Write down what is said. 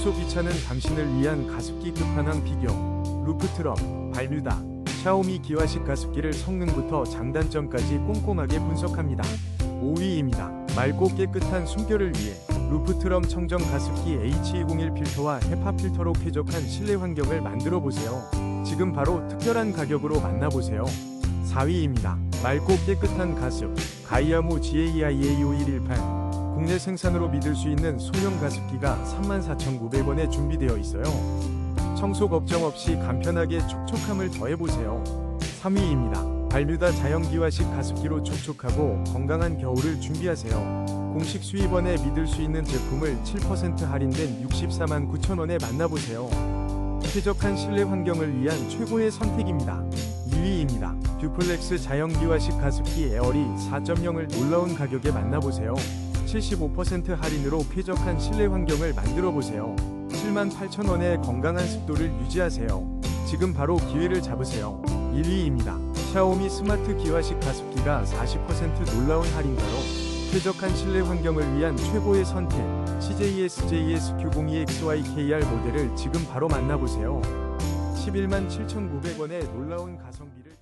청소 귀찮은 당신을 위한 가습기 끝판왕 비교 루프트럼 발뮤다 샤오미 기화식 가습기를 성능부터 장단점까지 꼼꼼하게 분석합니다. 5위입니다. 맑고 깨끗한 숨결을 위해 루프트럼 청정 가습기 H201 필터와 헤파 필터로 쾌적한 실내 환경을 만들어 보세요. 지금 바로 특별한 가격으로 만나보세요. 4위입니다. 맑고 깨끗한 가습 가이아무 GAIA5118 국내 생산으로 믿을 수 있는 소형 가습기가 34,900원에 준비되어 있어요. 청소 걱정 없이 간편하게 촉촉함을 더해보세요. 3위입니다. 발뮤다 자연기화식 가습기로 촉촉하고 건강한 겨울을 준비하세요. 공식 수입원에 믿을 수 있는 제품을 7% 할인된 64만 9천원에 만나보세요. 쾌적한 실내 환경을 위한 최고의 선택입니다. 2위입니다. 듀플렉스 자연기화식 가습기 에어리 4.0을 놀라운 가격에 만나보세요. 75% 할인으로 쾌적한 실내 환경을 만들어 보세요. 78,000원의 건강한 습도를 유지하세요. 지금 바로 기회를 잡으세요. 1위입니다. 샤오미 스마트 기화식 가습기가 40% 놀라운 할인가요? 쾌적한 실내 환경을 위한 최고의 선택 CJS-JS Q02XYKR 모델을 지금 바로 만나보세요. 11만 7,900원의 놀라운 가성비를